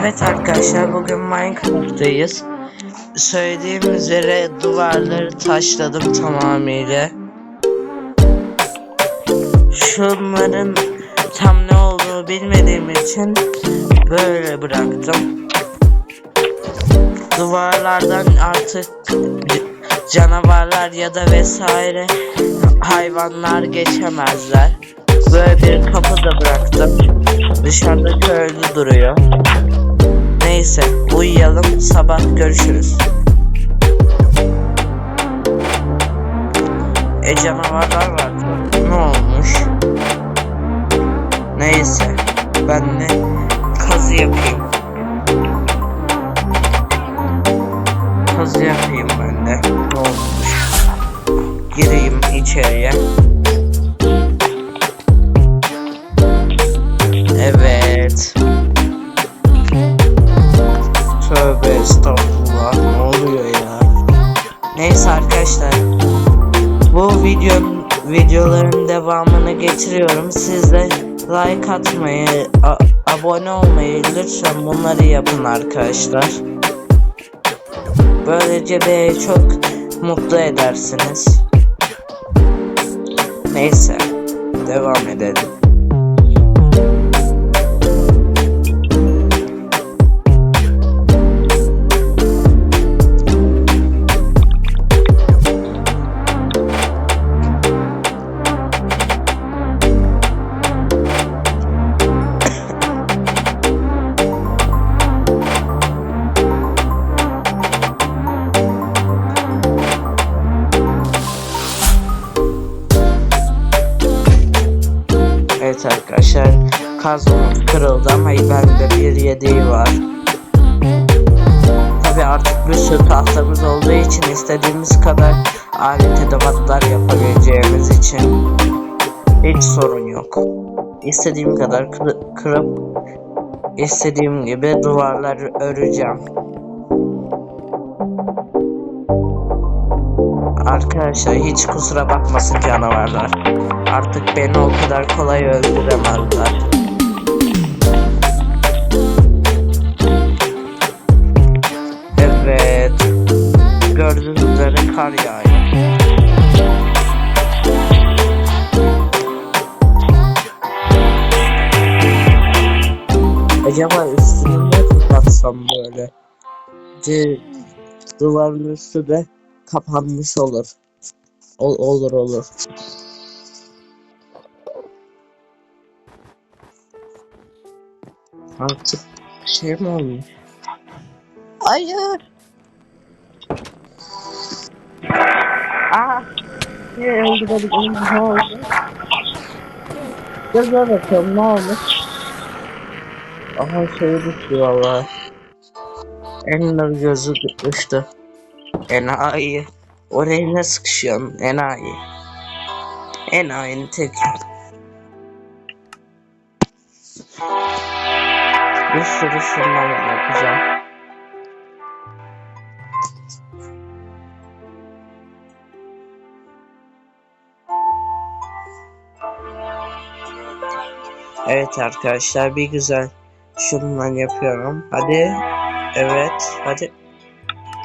Evet arkadaşlar bugün Minecraft'tayız. Söylediğim üzere duvarları taşladım tamamıyla. Şunların tam ne olduğunu bilmediğim için böyle bıraktım. Duvarlardan artık canavarlar ya da vesaire hayvanlar geçemezler. Böyle bir kapı da bıraktım. Dışarıda köylü duruyor. Neyse uyuyalım sabah görüşürüz. E canavarlar var. Ne olmuş? Neyse ben de kazı yapayım. Kazı yapayım ben de. Ne olmuş? Gireyim içeriye. Arkadaşlar. Bu videonun videoların devamını getiriyorum. Siz de like atmayı, abone olmayı lütfen bunları yapın arkadaşlar. Böylece beni çok mutlu edersiniz. Neyse. Devam edelim. Kazmamız kırıldı ama bende bir yedeği var. Tabi artık bir sürü tahtamız olduğu için istediğimiz kadar alet edevatlar yapabileceğimiz için hiç sorun yok. İstediğim kadar kır- kırıp istediğim gibi duvarları öreceğim. Arkadaşlar hiç kusura bakmasın canavarlar. Artık beni o kadar kolay öldüremezler. C duvarın üstü de kapanmış olur. Ol- olur olur. Artık şey mi olmuş? Hayır. Aa. Ne oldu böyle benim ne oldu? Göze bakalım ne olmuş? Aha şey düştü valla. Ender gözü düştü. Enayi. Oraya ne sıkışıyorsun? Enayi. Enayi'nin teki. Bir sürü şundan yapacağım. Evet arkadaşlar bir güzel şundan yapıyorum. Hadi. Evet. Hadi.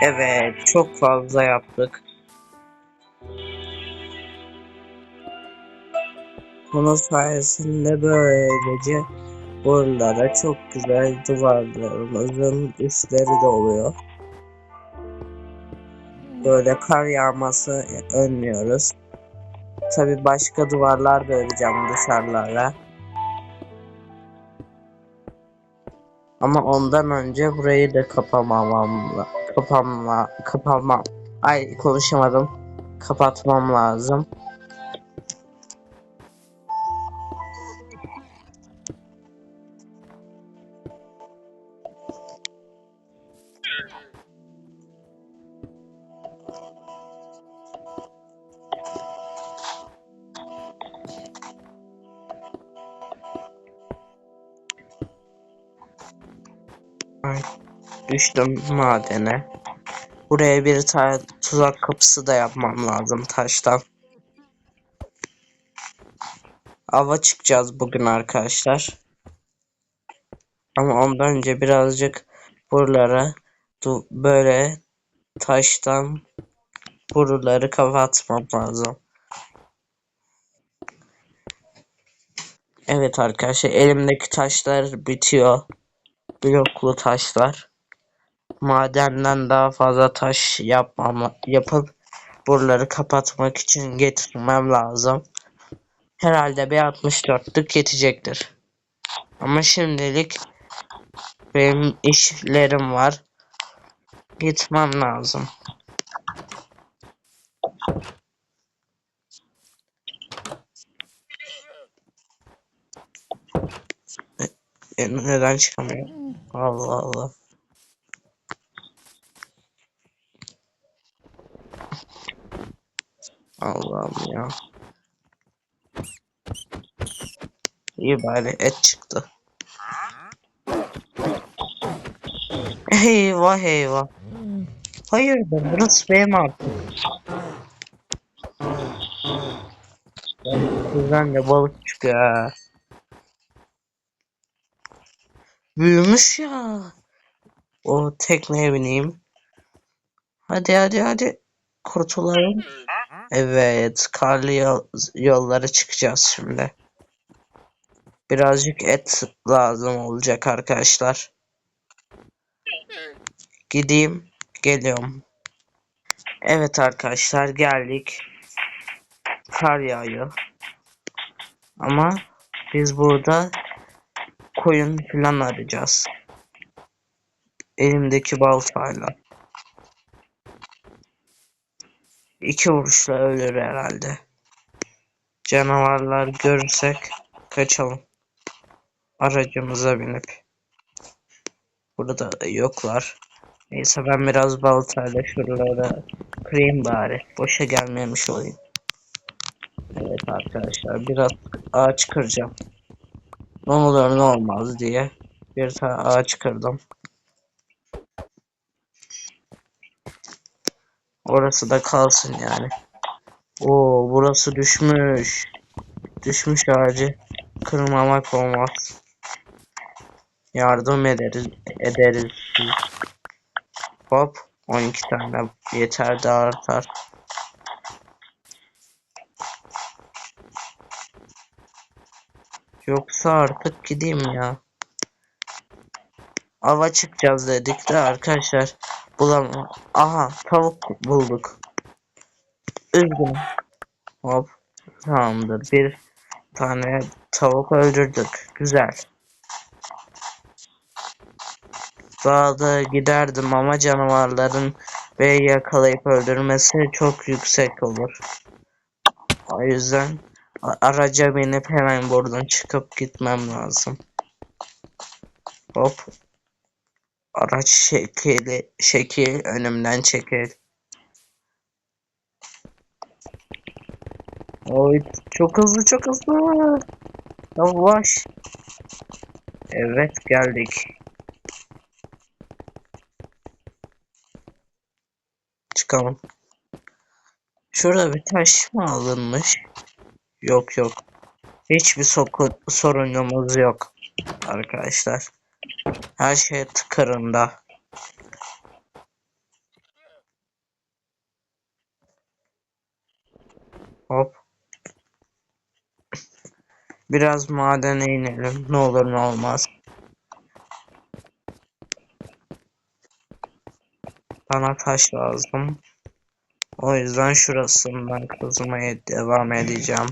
Evet. Çok fazla yaptık. Bunun sayesinde böylece buralara çok güzel duvarlarımızın üstleri de oluyor. Böyle kar yağması önlüyoruz. Tabi başka duvarlar da öreceğim dışarılara. Ama ondan önce burayı da kapamamam kapama kapama ay konuşamadım kapatmam lazım. Düştüm madene. Buraya bir tane tuzak kapısı da yapmam lazım taştan. Ava çıkacağız bugün arkadaşlar. Ama ondan önce birazcık buralara böyle taştan buraları kapatmam lazım. Evet arkadaşlar elimdeki taşlar bitiyor. Bloklu taşlar. Madenden daha fazla taş yapmam yapıp buraları kapatmak için getirmem lazım. Herhalde bir 64'lük yetecektir. Ama şimdilik benim işlerim var. Gitmem lazım. Neden çıkamıyor? Allah Allah. Allah'ım ya. İyi bari et çıktı. Eyvah eyvah. Hayırdır burası benim artık. Güzel de balık çıkıyor. Büyümüş ya. O tekneye bineyim. Hadi hadi hadi. Kurtulalım. Evet. Karlı yol, yollara çıkacağız şimdi. Birazcık et lazım olacak arkadaşlar. Gideyim. Geliyorum. Evet arkadaşlar geldik. Kar yağıyor. Ama biz burada koyun falan arayacağız. Elimdeki baltayla. İki vuruşla ölür herhalde. Canavarlar görürsek kaçalım. Aracımıza binip. Burada yoklar. Neyse ben biraz baltayla şuralara kırayım bari. Boşa gelmemiş olayım. Evet arkadaşlar biraz ağaç kıracağım. Ne olur ne olmaz diye bir tane ağaç kırdım. Orası da kalsın yani. Oo burası düşmüş. Düşmüş ağacı kırmamak olmaz. Yardım ederiz ederiz. Hop 12 tane yeter de artar. Yoksa artık gideyim ya. Ava çıkacağız dedik de arkadaşlar. Bulam. Aha tavuk bulduk. Üzgünüm. Hop. Tamamdır. Bir tane tavuk öldürdük. Güzel. Daha da giderdim ama canavarların ve yakalayıp öldürmesi çok yüksek olur. O yüzden araca binip hemen buradan çıkıp gitmem lazım. Hop. Araç şekili şekil önümden çekil. Oy çok hızlı çok hızlı. Yavaş. Evet geldik. Çıkalım. Şurada bir taş mı alınmış? Yok yok. Hiçbir sorunumuz yok arkadaşlar. Her şey tıkırında. Hop. Biraz madene inelim. Ne olur ne olmaz. Bana taş lazım. O yüzden şurasından kazmaya devam edeceğim.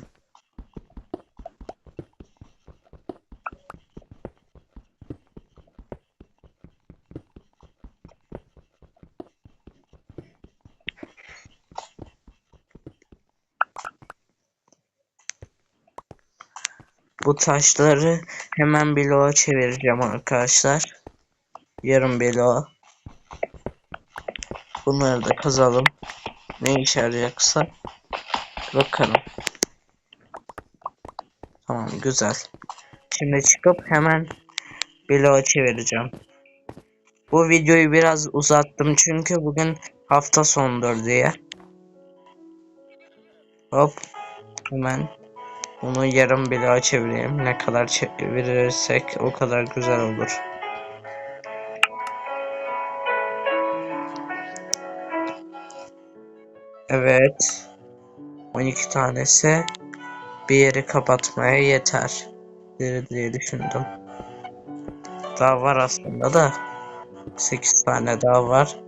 Bu taşları hemen bloğa çevireceğim arkadaşlar. Yarım bloğa. Bunları da kazalım. Ne işe yarayacaksa bakalım. Tamam güzel. Şimdi çıkıp hemen bloğa çevireceğim. Bu videoyu biraz uzattım çünkü bugün hafta sondur diye. Hop. Hemen onu yarım bloğa çevireyim. Ne kadar çevirirsek o kadar güzel olur. Evet. 12 tanesi bir yeri kapatmaya yeter diye düşündüm. Daha var aslında da 8 tane daha var.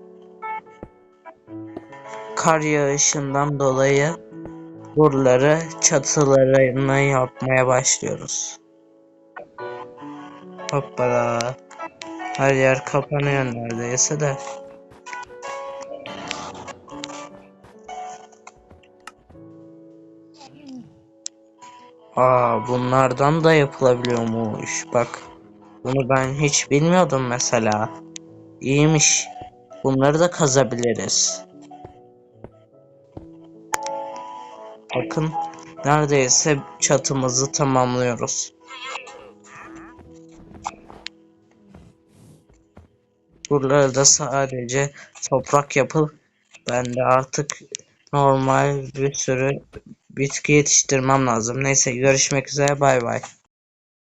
Kar yağışından dolayı buraları çatılarına yapmaya başlıyoruz. Hoppala. Her yer kapanıyor neredeyse de. Aa bunlardan da yapılabiliyormuş. Bak bunu ben hiç bilmiyordum mesela. İyiymiş. Bunları da kazabiliriz. Bakın neredeyse çatımızı tamamlıyoruz. Buraları da sadece toprak yapıp ben de artık normal bir sürü bitki yetiştirmem lazım. Neyse görüşmek üzere bay bay.